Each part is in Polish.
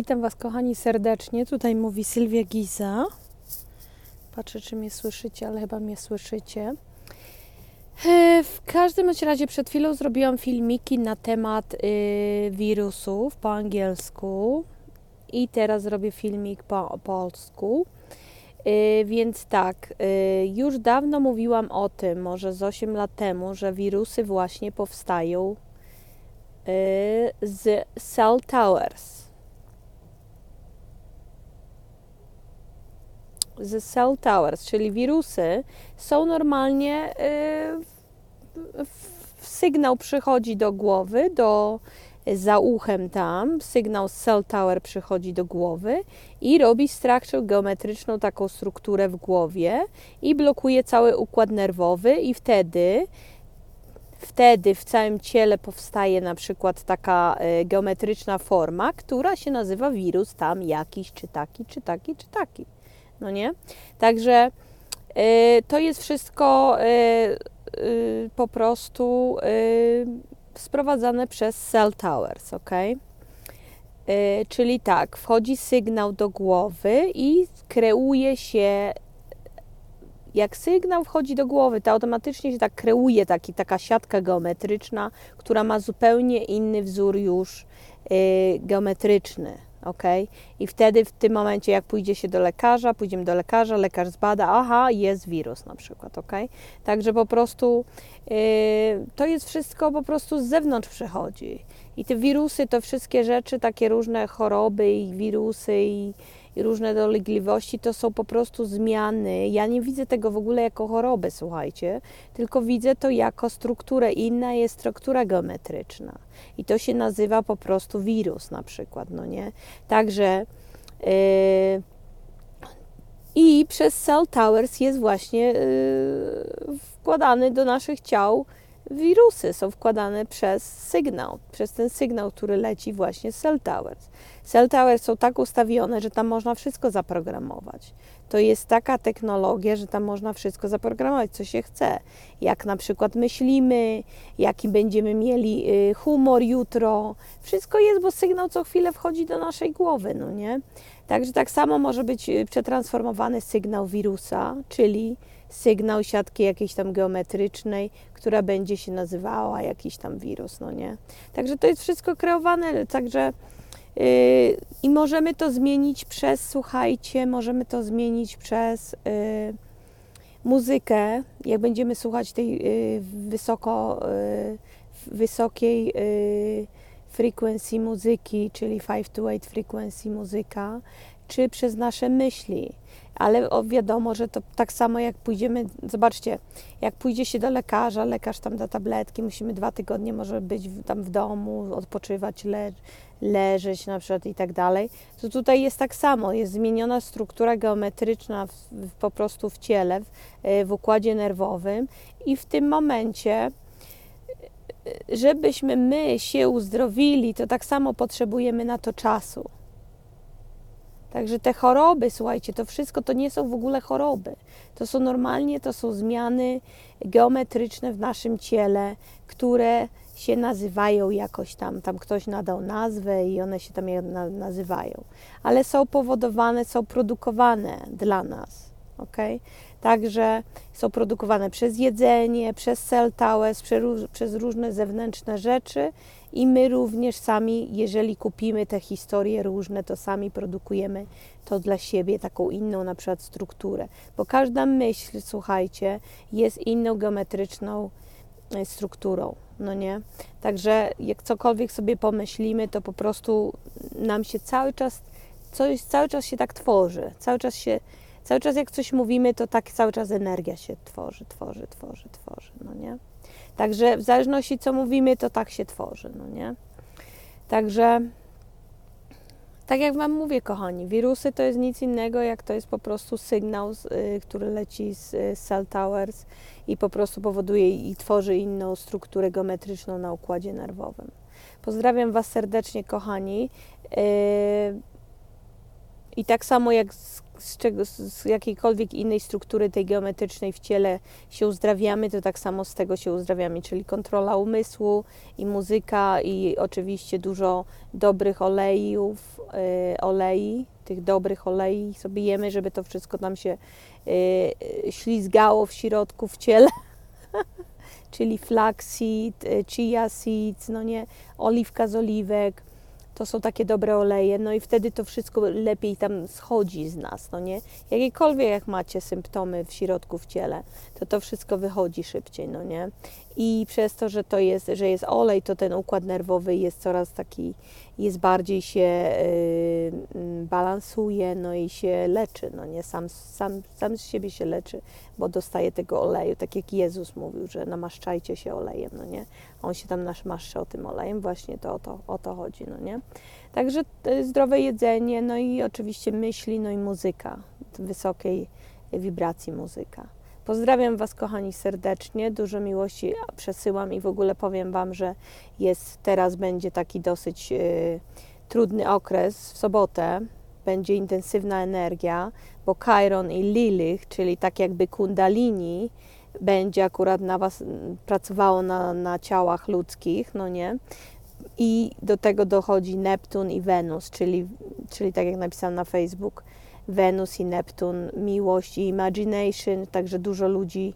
Witam Was, kochani, serdecznie. Tutaj mówi Sylwia Giza. Patrzę, czy mnie słyszycie, ale chyba mnie słyszycie. E, W każdym razie przed chwilą zrobiłam filmiki na temat y, wirusów po angielsku i teraz zrobię filmik po polsku. Y, Więc tak, y, już dawno mówiłam o tym, może z 8 lat temu, że wirusy właśnie powstają y, z cell towers. Z cell towers, czyli wirusy są normalnie, y, sygnał przychodzi do głowy, do za uchem tam, sygnał z cell tower przychodzi do głowy i robi structure geometryczną taką strukturę w głowie i blokuje cały układ nerwowy i wtedy wtedy w całym ciele powstaje na przykład taka e, geometryczna forma, która się nazywa wirus tam jakiś, czy taki, czy taki, czy taki. No nie? Także e, to jest wszystko e, e, po prostu e, sprowadzane przez cell towers, ok? Czyli tak, wchodzi sygnał do głowy i kreuje się jak sygnał wchodzi do głowy, to automatycznie się tak kreuje taki, taka siatka geometryczna, która ma zupełnie inny wzór już y, geometryczny. Ok? I wtedy w tym momencie, jak pójdzie się do lekarza, pójdziemy do lekarza, lekarz zbada, aha, jest wirus na przykład, ok? Także po prostu y, to jest wszystko po prostu z zewnątrz przychodzi. I te wirusy, to wszystkie rzeczy, takie różne choroby i wirusy i, i różne dolegliwości to są po prostu zmiany. Ja nie widzę tego w ogóle jako chorobę, słuchajcie, tylko widzę to jako strukturę. Inna jest struktura geometryczna i to się nazywa po prostu wirus na przykład, no nie? Także yy, i przez cell towers jest właśnie yy, wkładany do naszych ciał wirusy są wkładane przez sygnał, przez ten sygnał, który leci właśnie z cell towers. Cell towers są tak ustawione, że tam można wszystko zaprogramować. To jest taka technologia, że tam można wszystko zaprogramować, co się chce. Jak na przykład myślimy, jaki będziemy mieli y, humor jutro. Wszystko jest, bo sygnał co chwilę wchodzi do naszej głowy, no nie? Także tak samo może być y, przetransformowany sygnał wirusa, czyli sygnał siatki jakiejś tam geometrycznej, która będzie się nazywała jakiś tam wirus, no nie? Także to jest wszystko kreowane, także yy, i możemy to zmienić przez, słuchajcie, możemy to zmienić przez yy, muzykę, jak będziemy słuchać tej yy, wysoko, yy, wysokiej yy, frequency muzyki, czyli 5 to 8 frequency muzyka, czy przez nasze myśli. Ale wiadomo, że to tak samo jak pójdziemy, zobaczcie, jak pójdzie się do lekarza, lekarz tam da tabletki, musimy dwa tygodnie może być tam w domu, odpoczywać, le, leżeć na przykład i tak dalej, to tutaj jest tak samo, jest zmieniona struktura geometryczna w, w, po prostu w ciele, w, w układzie nerwowym i w tym momencie żebyśmy my się uzdrowili, to tak samo potrzebujemy na to czasu. Także te choroby, słuchajcie, to wszystko to nie są w ogóle choroby. To są normalnie, to są zmiany geometryczne w naszym ciele, które się nazywają jakoś tam, tam ktoś nadał nazwę i one się tam nazywają. Ale są powodowane, są produkowane dla nas, ok? Także są produkowane przez jedzenie, przez róż- przez różne zewnętrzne rzeczy i my również sami, jeżeli kupimy te historie różne, to sami produkujemy to dla siebie, taką inną na przykład strukturę. Bo każda myśl, słuchajcie, jest inną geometryczną e, strukturą, no nie? Także jak cokolwiek sobie pomyślimy, to po prostu nam się cały czas, coś cały czas się tak tworzy, cały czas się, cały czas jak coś mówimy, to tak cały czas energia się tworzy, tworzy, tworzy, tworzy, no nie? Także w zależności co mówimy, to tak się tworzy, no nie? Także tak jak Wam mówię, kochani, wirusy to jest nic innego, jak to jest po prostu sygnał, z, y, który leci z y, cell towers i po prostu powoduje i tworzy inną strukturę geometryczną na układzie nerwowym. Pozdrawiam Was serdecznie, kochani. Y, I tak samo jak z, z, czego, z jakiejkolwiek innej struktury tej geometrycznej w ciele się uzdrawiamy, to tak samo z tego się uzdrawiamy, czyli kontrola umysłu i muzyka i oczywiście dużo dobrych olejów, y, olei, tych dobrych olei sobie jemy, żeby to wszystko nam się y, ślizgało w środku, w ciele. czyli flaxseed, y, chia seeds, no nie, oliwka z oliwek, to są takie dobre oleje, no i wtedy to wszystko lepiej tam schodzi z nas, no nie? Jakiekolwiek jak macie symptomy w środku w ciele, to to wszystko wychodzi szybciej, no nie? I przez to, że to jest, że jest olej, to ten układ nerwowy jest coraz taki, jest bardziej się y, mm, balansuje, no i się leczy, no nie? Sam, sam, sam z siebie się leczy, bo dostaje tego oleju, tak jak Jezus mówił, że namaszczajcie się olejem, no nie? On się tam namaszcza o tym olejem, właśnie to o to, o to chodzi, no nie? Także zdrowe jedzenie, no i oczywiście myśli, no i muzyka, wysokiej wibracji muzyka. Pozdrawiam Was, kochani, serdecznie. Dużo miłości przesyłam i w ogóle powiem Wam, że jest teraz będzie taki dosyć y, trudny okres w sobotę. Będzie intensywna energia, bo Chiron i Lilith, czyli tak jakby Kundalini, będzie akurat na Was pracowało na, na ciałach ludzkich, no nie? I do tego dochodzi Neptun i Wenus, czyli, czyli tak jak napisałam na Facebook, Wenus i Neptun, miłość i imagination, także dużo ludzi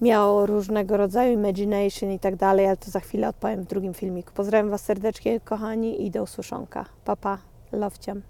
miało różnego rodzaju imagination i tak dalej, ale to za chwilę odpowiem w drugim filmiku. Pozdrawiam Was serdecznie, kochani, i do usłyszonka. Papa, pa. love cię.